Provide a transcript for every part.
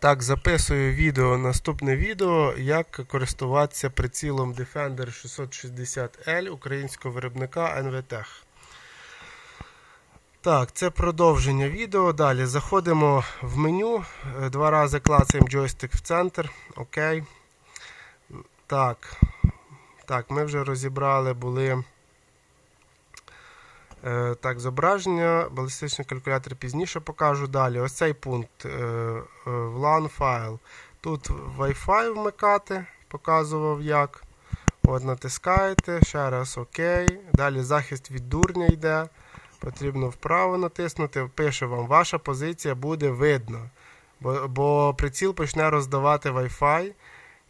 Так, записую відео, наступне відео, як користуватися прицілом Defender 660L українського виробника NVTech. Так, це продовження відео. Далі заходимо в меню, два рази клацаємо джойстик в центр. Окей. Так. Так, ми вже розібрали були. Е, Так, зображення, балістичний калькулятор пізніше покажу далі. Ось цей пункт е, е, в LAN файл. Тут Wi-Fi вмикати, показував як. От натискаєте, ще раз ОК. Далі захист від дурня йде. Потрібно вправо натиснути. Пише вам, ваша позиція буде видно. Бо, бо приціл почне роздавати Wi-Fi,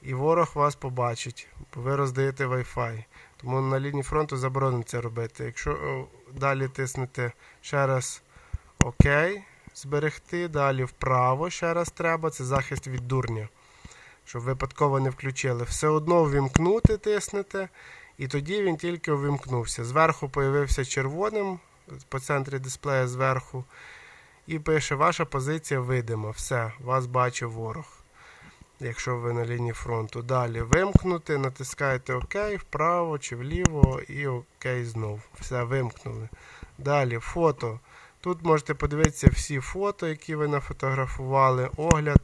і ворог вас побачить, бо ви роздаєте Wi-Fi. Тому на лінії фронту заборонено це робити. Якщо далі тиснете ще раз ОК, зберегти, далі вправо ще раз треба, це захист від дурня. Щоб випадково не включили. Все одно ввімкнути тиснете, і тоді він тільки увімкнувся. Зверху появився червоним по центрі дисплея зверху. І пише, ваша позиція видима. Все, вас бачив ворог. Якщо ви на лінії фронту. Далі вимкнути, натискаєте ОК, вправо чи вліво і ОК знов. Все, вимкнули. Далі фото. Тут можете подивитися всі фото, які ви нафотографували, огляд.